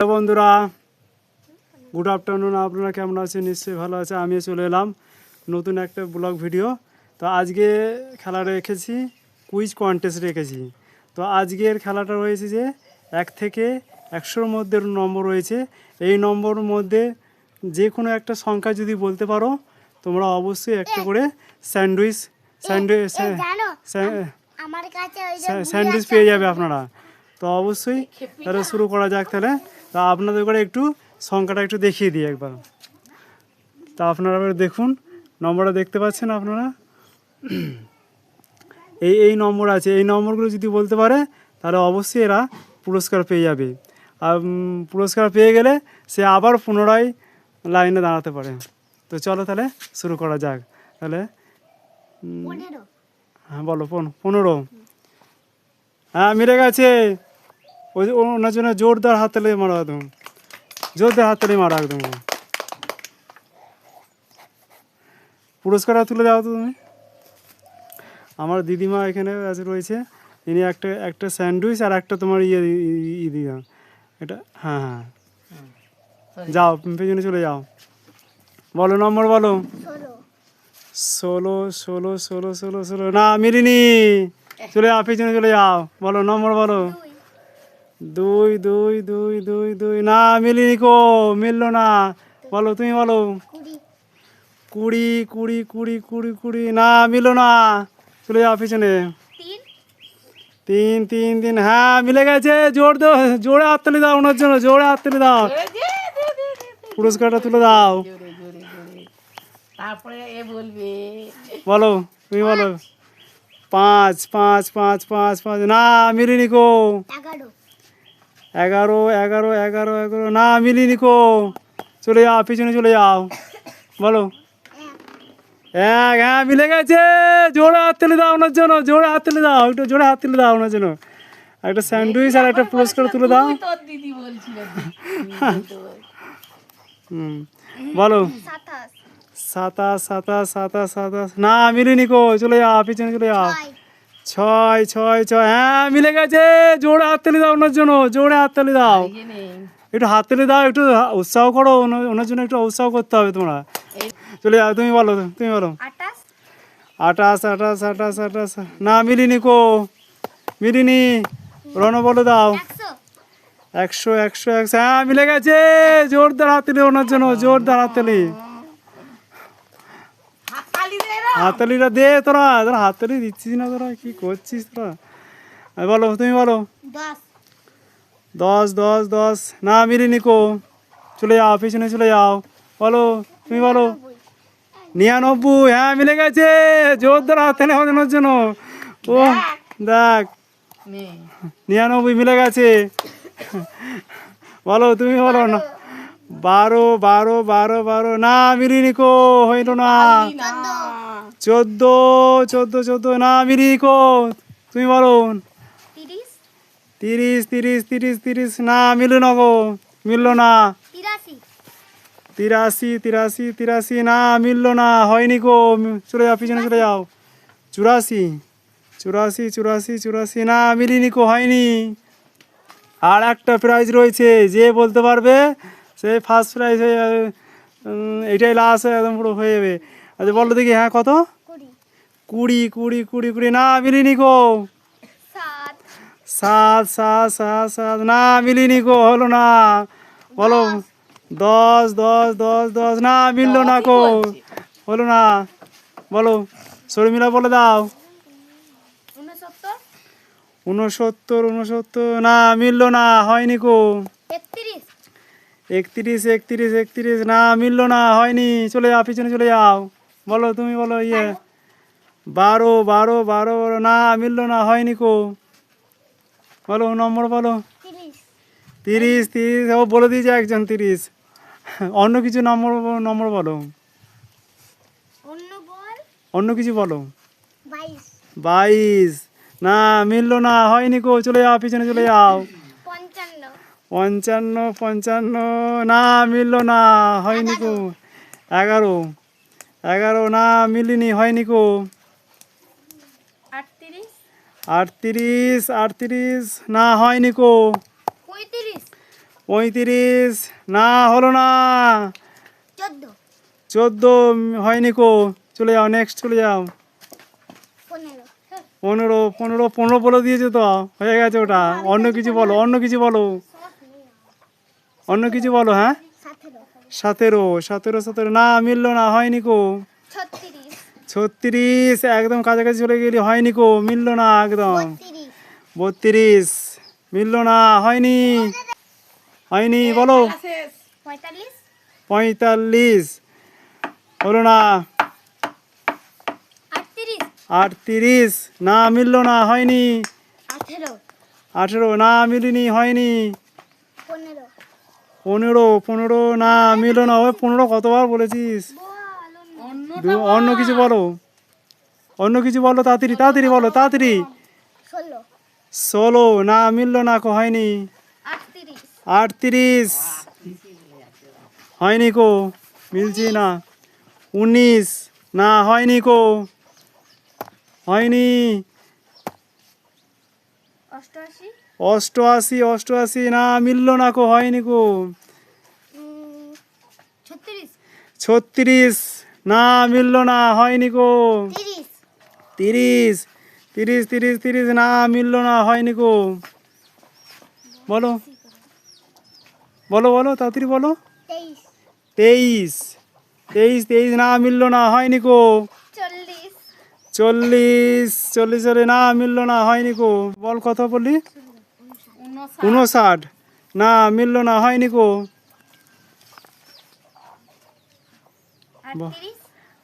Hello বন্ধুরা good afternoon আপনারা কেমন আছেন? নিশ্চয়ই ভালো আছে আমি চলে এলাম নতুন একটা ব্লগ ভিডিও তো আজকে খেলা রেখেছি কুইজ কন্টেস্ট রেখেছি। তো আজকের খেলাটা রয়েছে যে এক থেকে একশোর মধ্যে নম্বর রয়েছে। এই নম্বরের মধ্যে যে কোনো একটা সংখ্যা যদি বলতে পারো তোমরা অবশ্যই একটা করে স্যান্ডউইচ স্যান্ডউইচ স্যান্ডউইচ পেয়ে যাবে আপনারা। তো অবশ্যই তাহলে শুরু করা যাক তাহলে। তা আপনাদের করে একটু সংখ্যাটা একটু দেখিয়ে দিই একবার। তা আপনারা দেখুন নম্বরটা দেখতে পাচ্ছেন আপনারা? এই এই নম্বর আছে এই নম্বরগুলো যদি বলতে পারে তাহলে অবশ্যই এরা পুরস্কার পেয়ে যাবে। আর পুরস্কার পেয়ে গেলে সে আবার পুনরায় লাইনে দাঁড়াতে পারে। তো চলো তাহলে শুরু করা যাক। তাহলে হ্যাঁ বলো পন- পনেরো। হ্যাঁ মিলে গেছে। ওই ওনার জন্য জোরদার হাততালি মারো একদম। জোরদার হাততালি মারা একদম। পুরস্কারটা তুলে দাও তো তুমি। আমার দিদিমা এখানে আছে রয়েছে। ইনি একটা একটা স্যান্ডউইচ আর একটা তোমার ইয়ে ই দিয়ে এটা হ্যাঁ হ্যাঁ। যাও পেছনে চলে যাও। বলো নম্বর বলো। ষোলো। ষোলো ষোলো ষোলো ষোলো না মিলিনি। চলে যাও পেছনে চলে যাও। বলো নম্বর বলো। দুই দুই দুই দুই দুই। না মিলিনি কো মিললো না। বলো তুমি বলো। কুড়ি। কুড়ি কুড়ি কুড়ি কুড়ি না মিললো না। চলে যাও পেছনে। তিন। তিন তিন হ্যাঁ মিলে গেছে। জোর দো জোরে হাততালি দাও ওনার জন্য। জোরে হাততালি দাও। পুরস্কারটা তুলে দাও। তারপরে এ বলবে। বলো তুমি বলো। পাঁচ। পাঁচ পাঁচ পাঁচ পাঁচ না মিলিনি কো এগারো এগারো এগারো এগারো। না মিলিনি কো চলে যাও পিছনে চলে যাও। বলো। এক হ্যাঁ মিলে গেছে। জোরে হাত তুলে দাও ওনার জন্য জোরে হাত তুলে দাও। একটু জোরে হাত তুলে দাও ওনার জন্য। একটা স্যান্ডউইচ আর একটা পুরস্কার তুলে দাও। হুম বলো। সাতাশ। সাতাশ সাতাশ সাতাশ না মিলিনি কো চলে যাও পিছনে চলে যাও। ছয় ছয় ছয়। হ্যাঁ মিলে গেছে। জোরে হাত তুলে দাও ওনার জন্য জোরে হাত তুলে দাও। একটু হাত তুলে দাও একটু উৎসাহ করো ওনার ওনার জন্য একটু উৎসাহ করতে হবে তোমরা। চলে যাও তুমি বলো তুমি বলো। আঠাশ আঠাশ আঠাশ আঠাশ আঠাশ না মিলিনি কো। মিলিনি রণ বলে দাও। একশো। একশো একশো হ্যাঁ মিলে গেছে। জোরদার হাততালি ওনার জন্য জোরদার হাততালি হাততালি হাততালিটা দে তোরা তোরা হাততালি দিচ্ছিস না তোরা কি করছিস তোরা? বলো তুমি বলো। দশ। দশ দশ না মিলিনি কো চলে যাও পিছনে চলে যাও। বলো তুমি বলো। নিরানব্বই হ্যাঁ মিলে গেছে। জোর জোরদার হাততালি ওনার জন্য। ও দেখ। নিরানব্বই মিলে গেছে। বলো তুমি বলো না। বারো বারো বারো বারো। না মিলিনি কো হইল না। চোদ্দ চোদ্দ চোদ্দ না মিলিনি কো তুমি বলো। তিরিশ। তিরিশ তিরিশ তিরিশ না মিলল না গো মিললো না। তিরাশি। তিরাশি তিরাশি না মিললো না হয়নি গো চলে যাও পিছনে চলে যাও। চুরাশি চুরাশি চুরাশি চুরাশি না মিলিনি কো হয়নি। আর একটা প্রাইজ রয়েছে যে বলতে পারবে সে ফার্স্ট প্রাইজ হয়ে এটাই লাস্ট একদম পুরো হয়ে যাবে। আচ্ছা বলো দেখি হ্যাঁ কত? কুড়ি। কুড়ি কুড়ি কুড়ি না মিলিনি গো। সাত। সাত সাত সাত না মিলিনি গো হলো না। বলো। দশ। দশ দশ দশ না মিললো না গো। হলো না। বলো। শর্মিলা বলে দাও। উনসত্তর উনসত্তর উনসত্তর না মিললো না হয়নি গো। একত্রিশ। একত্রিশ একত্রিশ একত্রিশ। না মিললো না হয়নি। চলে যাও পিছনে চলে যাও। বলো তুমি বলো ইয়ে। বারো বারো বারো বারো। না মিললো না হয়নি কো। বলো নম্বর বলো। তিরিশ। তিরিশ ও বলে দিয়েছে একজন তিরিশ। অন্য কিছু নম্বর নম্বর বলো। অন্য কিছু বলো। বাইশ। না মিললো না হয়নি কো। চলে যাও পিছনে চলে যাও। পঞ্চান্ন পঞ্চান্ন। না মিললো না হয়নি কো। এগারো। এগারো না মিলিনি হয়নি কো। আটত্রিশ। আটত্রিশ না হয়নি কো। পঁয়ত্রিশ। না হলো না। চোদ্দ। হয়নি কো। চলে যাও নেক্সট চলে যাও। পনেরো। পনেরো পনেরো বলে দিয়েছে তো হয়ে গেছে ওটা। অন্য কিছু বলো অন্য কিছু বলো। অন্য কিছু বলো হ্যাঁ? সতেরো সতেরো সতেরো। না মিললো না হয়নি কো। ছত্রিশ। একদম কাছাকাছি চলে গেলি হয়নি কো মিললো না একদম। বত্রিশ। মিললো না হয়নি। হয়নি বলো। পঁয়তাল্লিশ। হলো না। আটত্রিশ না মিললো না হয়নি। আঠেরো। আঠেরো না মিলিনি হয়নি। পনেরো। পনেরো পনেরো না মিললো না ওই পনেরো কতবার বলেছিস? অন্য কিছু বলো। অন্য কিছু বলো তাড়াতাড়ি তাড়াতাড়ি বলো তাড়াতাড়ি। ষোলো না মিললো না কো হয়নি। আটত্রিশ। আটত্রিশ। হয়নি কো মিলছি না। উনিশ না হয়নি কো। হয়নি। অষ্টআশি। অষ্টআশি অষ্টআশি না মিললো না কো হয়নি কো। ছত্রিশ। না মিললো না হয়নি কো। তিরিশ। তিরিশ তিরিশ তিরিশ না মিললো না হয়নি কো। বলো। বলো বলো তাড়াতাড়ি বলো। তেইশ। তেইশ তেইশ না মিললো না হয়নি কো। চল্লিশ। চল্লিশ চল্লিশ না মিললো না হয়নি কো। বল কত বললি উনষাট। না মিললো না হয়নি কো। আটত্রিশ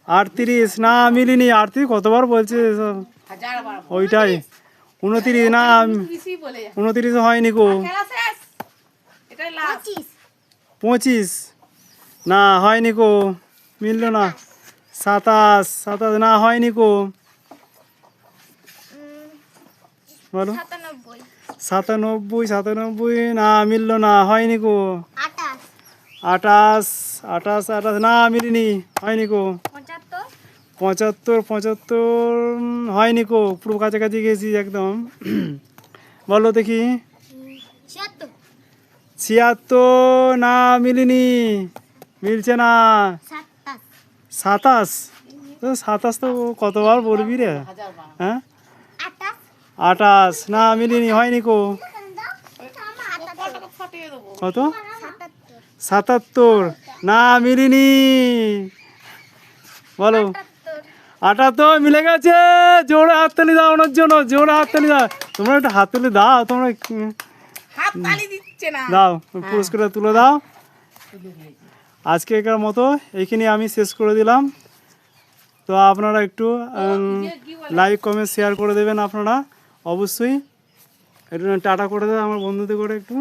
আটত্রিশ না মিলিনি। আটত্রিশ কতবার বলছে। ওইটাই। উনত্রিশ? না উনত্রিশ হয়নি কো। খেলা শেষ? এটাই লাস্ট পঁচিশ। না হয়নি কো। মিললো না। সাতাশ। সাতাশ। না হয়নি কো। বলো। সাতানব্বই সাতানব্বই না মিললো না হয়নি কো আটাশ। আঠাশ আঠাশ আঠাশ না মিলিনি হয়নি কো পঁচাত্তর। পঁচাত্তর হয়নি কো পুরো কাছাকাছি গেছি একদম। বলো দেখি। ছিয়াত্তর। না মিলিনি মিলছে না। সাতাশ। সাতাশ? তো সাতাশ তো কতবার বলবি রে? হ্যাঁ? আটাশ। না মিলিনি হয়নি কো। কত? সাতাত্তর। না মিলিনি। বলো। আটাত্তর মিলে গেছে। জোরে হাততালি দাও ওনার জন্য জোরে হাততালি দাও। তোমরা একটু হাততালি দাও তোমরা দাও পুরস্কারটা তুলে দাও। আজকেকার মতো এইখানে আমি শেষ করে দিলাম। তো আপনারা একটু লাইক কমেন্ট শেয়ার করে দেবেন আপনারা। অবশ্যই। একটু টাটা করে দাও আমার বন্ধুদের করে একটু।